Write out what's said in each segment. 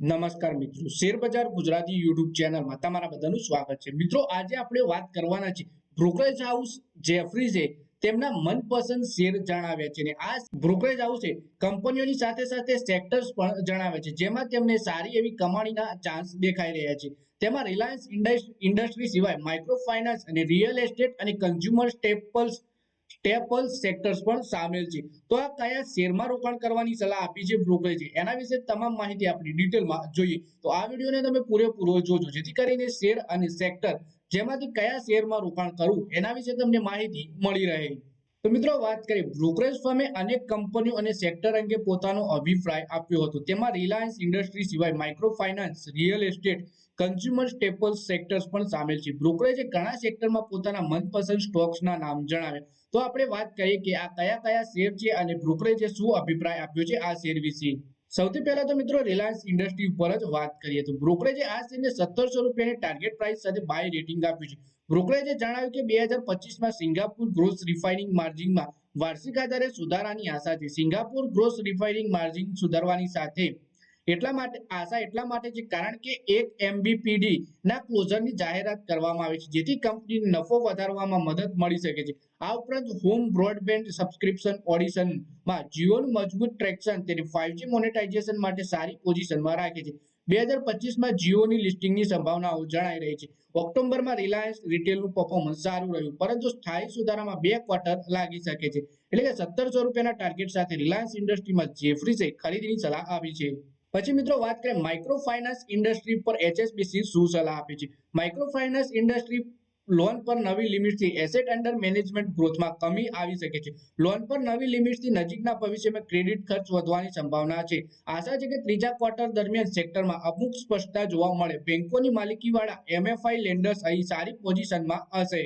નમસ્કાર મિત્રો. શેરબજાર ગુજરાતી યુટ્યુબ ચેનલમાં તમારા બધાનું સ્વાગત છે. મિત્રો, આજે આપણે વાત કરવાના છે બ્રોકરેજ હાઉસ જેફરીઝે તેમના મનપસંદ શેર જણાવ્યા છે. અને આ બ્રોકરેજ હાઉસે કંપનીઓની સાથે સાથે સેક્ટર્સ પણ જણાવે છે, જેમાં તેમને સારી એવી કમાણીના ચાન્સ દેખાઈ રહ્યા છે. તેમાં રિલાયન્સ ઇન્ડસ્ટ્રી સિવાય માઇક્રો ફાઇનાન્સ અને રિયલ એસ્ટેટ અને કન્ઝ્યુમર સ્ટેપલ્સ સ્ટેપલ સેક્ટર્સ પણ સામેલ છે. તો આ કયા શેરમાં રોકાણ કરવાની સલાહ આપી છે બ્રોકરેજે એના વિશે તમામ માહિતી આપણી ડિટેલમાં જોઈએ. તો આ વિડીયોને તમે પૂરેપૂરો જોજો. જેથી કરીને શેર અને સેક્ટર જેમાંથી કયા શેરમાં રોકાણ કરવું, એના વિશે તમને માહિતી મળી રહે. તો મિત્રો વાત કરીએ, બ્રોકરેજ ફર્મે અનેક કંપનીઓ અને સેક્ટર અંગે પોતાનો અભિપ્રાય આપ્યો હતો. તેમાં રિલાયન્સ ઇન્ડસ્ટ્રી સિવાય micro finance real estate, consumer staples sectors પણ સામેલ છે. બ્રોકરેજે ઘણા સેક્ટરમાં પોતાના મનપસંદ સ્ટોક્સના નામ જણાવ્યા. તો આપણે વાત કરીએ કે આ કયા કયા શેર છે અને બ્રોકરેજે શું અભિપ્રાય આપ્યો છે આ શેર વિશે. સૌથી પહેલા તો મિત્રો રિલાયન્સ ઇન્ડસ્ટ્રી ઉપર જ વાત કરીએ તો બ્રોકરેજે આ શેરને સત્તરસો રૂપિયાની ટાર્ગેટ પ્રાઇસ સાથે બાય રેટિંગ આપ્યું છે. બ્રોકરેજે જણાવ્યું કે બે હજાર પચીસમાં સિંગાપુર ગ્રોસ રિફાઇનિંગ માર્જિનમાં વાર્ષિક આધારે સુધારાની આશા છે. સિંગાપુર ગ્રોસ રિફાઇનિંગ માર્જિન સુધારવાની સાથે એટલા માટે આશા એટલા માટે છે કારણ કે એક એમબીપીડી ના ક્લોઝરની જાહેરાત કરવામાં આવી છે, જેથી કંપનીને નફો વધારવામાં મદદ મળી શકે છે. આ ઉપરાંત હોમ બ્રોડબેન્ડ સબસ્ક્રિપ્શન ઓડિશનમાં જીઓનું મજબૂત ટ્રેક્શન તેની ફાઇવજી મોનેટાઇઝેશન માટે સારી પોઝિશનમાં રાખે છે. બે હજાર પચીસમાં જીઓની લિસ્ટિંગની સંભાવનાઓ જણાઈ રહી છે. ઓક્ટોબરમાં રિલાયન્સ રિટેલનું પરફોર્મન્સ સારું રહ્યું, પરંતુ સ્થાયી સુધારામાં બે ક્વાર્ટર લાગી શકે છે. એટલે કે સત્તરસો રૂપિયાના ટાર્ગેટ સાથે રિલાયન્સ ઇન્ડસ્ટ્રીમાં જેફરીઝે ખરીદીની સલાહ આપી છે. પછી મિત્રો વાત કરીએ માઇક્રો ફાઇનાન્સ ઇન્ડસ્ટ્રી પર એચએસબીસી શું સલાહ આપે છે? માઇક્રો ફાઇનાન્સ ઇન્ડસ્ટ્રી લોન પર નવી લિમિટથી એસેટ અંડર મેનેજમેન્ટ ગ્રોથમાં કમી આવી શકે છે. લોન પર નવી લિમિટથી નજીકના ભવિષ્યમાં ક્રેડિટ ખર્ચ વધવાની સંભાવના છે. આશા છે કે ત્રીજા ક્વાર્ટર દરમિયાન સેક્ટરમાં અમુક સ્પષ્ટતા જોવા મળે. બેંકોની માલિકીવાળા એમએફઆઈ લેન્ડર્સ અહીં સારી પોઝિશનમાં હશે.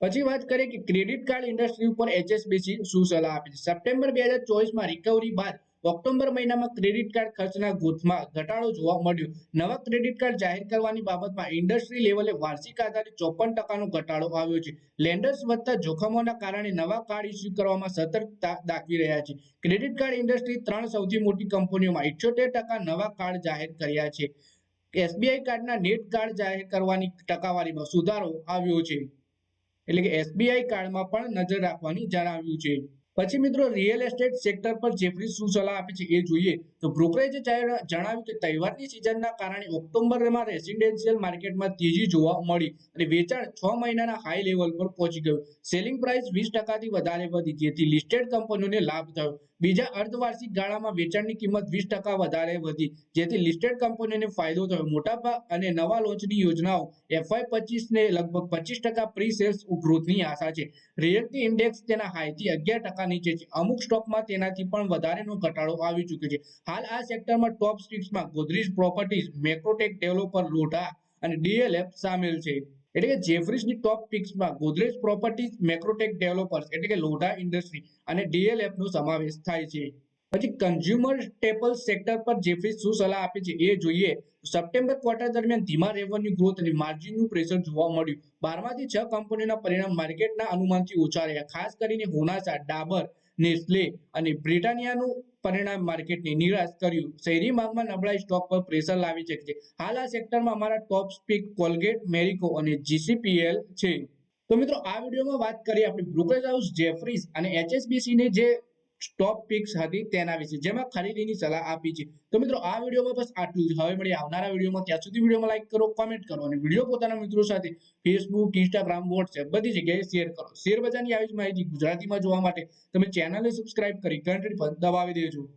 પછી વાત કરીએ કે ક્રેડિટ કાર્ડ ઇન્ડસ્ટ્રી ઉપર એચએસબીસી શું સલાહ આપે છે? સપ્ટેમ્બર બે હજાર ચોવીસમાં રિકવરી બાદ ઓક્ટોબર મહિનામાં ક્રેડિટ કાર્ડ ખર્ચના ગ્રોથમાં ઘટાડો જોવા મળ્યો. નવા ક્રેડિટ કાર્ડ જાહેર કરવાની બાબતમાં ઇન્ડસ્ટ્રી લેવલે વાર્ષિક આધારે ચોપન ટકાનો ઘટાડો આવ્યો છે. લેન્ડર્સ વધતા જોખમોના કારણે નવા કાર્ડ ઇસ્યુ કરવામાં સતર્કતા દાખવી રહ્યા છે. ક્રેડિટ કાર્ડ ઇન્ડસ્ટ્રી ત્રણ સૌથી મોટી કંપનીઓમાં ઇઠ્યોતેર ટકા નવા કાર્ડ જાહેર કર્યા છે. એસબીઆઈ કાર્ડના નેટ કાર્ડ જાહેર કરવાની ટકાવારીમાં સુધારો આવ્યો છે. એટલે કે એસબીઆઈ કાર્ડમાં પણ નજર રાખવાની જણાવ્યું છે. પછી મિત્રો રિયલ એસ્ટેટ સેક્ટર પર જેફરી શું સલાહ આપે છે એ જોઈએ. તો બ્રોકરેજે જણાવ્યું કે તહેવારની સિઝનના કારણે ઓક્ટોબરમાં રેસિડેન્શિયલ માર્કેટમાં તેજી જોવા મળી અને વેચાણ છ મહિનાના હાઈ લેવલ પર પહોંચી ગયું. સેલિંગ પ્રાઇસ વીસ ટકાથી વધારે વધી. જેથી લિસ્ટેડ કંપનીઓને લાભ થયો. બીજા અર્ધવાર્ષિક ગાળામાં વેચાણની કિંમત વીસ ટકા વધારે વધી, જેથી લિસ્ટેડ કંપનીઓને ફાયદો થયો. મોટા અને નવા લોન્ચની યોજનાઓ એફઆઈ પચીસ ને લગભગ પચીસ ટકા પ્રી સેલ્સ ગ્રોથની આશા છે. રિયલ્ટી ઇન્ડેક્સ તેના હાઈથી અગિયાર ટકા નીચે છે. અમુક સ્ટોકમાં તેનાથી પણ વધારેનો ઘટાડો આવી ચૂક્યો છે. હાલ આ સેક્ટરમાં top સ્ટીક્સમાં Godrej Properties, Macrotech Developer Lodha અને ડીએલએફ સામેલ છે. એટલે કે જેફરીસની ટોપ પિક્સમાં ગોદરેજ પ્રોપર્ટીઝ મેક્રોટેક ડેવલપર્સ એટલે કે લોઢા ઇન્ડસ્ટ્રી અને ડીએલએફ નો સમાવેશ થાય છે. પછી કન્ઝ્યુમર સ્ટેપલ સેક્ટર પર જેફરીસ શું સલાહ આપે છે એ જોઈએ. સપ્ટેમ્બર ક્વાર્ટર દરમિયાન ધીમા રેવન્યુ ગ્રોથ અને માર્જિનનું પ્રેશર જોવા મળ્યું. બારમાંથી છ કંપનીઓના પરિણામ માર્કેટના અનુમાનથી ઓછા રહ્યા. ખાસ કરીને હોનાસા ડાબર નેસ્લે અને બ્રિટાનિયાનું પરિણામ માર્કેટને નિરાશ કર્યું. શહેરી માંગમાં નબળાઈ સ્ટોક પર પ્રેશર લાવી શકે છે. હાલ આ સેક્ટરમાં અમારા ટોપ સ્પીક કોલગેટ, મેરિકો અને જીસીપીએલ છે. તો મિત્રો, આ વિડીયોમાં વાત કરીએ આપણે બ્રોકરેજ હાઉસ જેફરીઝ અને એચએસબીસીને જે સ્ટોપ પિક્સ હતી તેના વિશે. જેમાં ખરીદીની સલાહ આપી છે. તો મિત્રો, આ વિડીયોમાં બસ આટલું જ. હવે મળીએ આવનારા વિડીયોમાં. ત્યાં સુધી વિડીયોમાં લાઈક કરો કોમેન્ટ કરો અને વીડિયો પોતાના મિત્રો સાથે ફેસબુક ઇન્સ્ટાગ્રામ વોટ્સએપ બધી જગ્યાએ શેર કરો. શેર બજારની આવી જ માહિતી ગુજરાતીમાં જોવા માટે તમે ચેનલને સબસ્ક્રાઇબ કરી ઘંટડી પર દબાવી દેજો.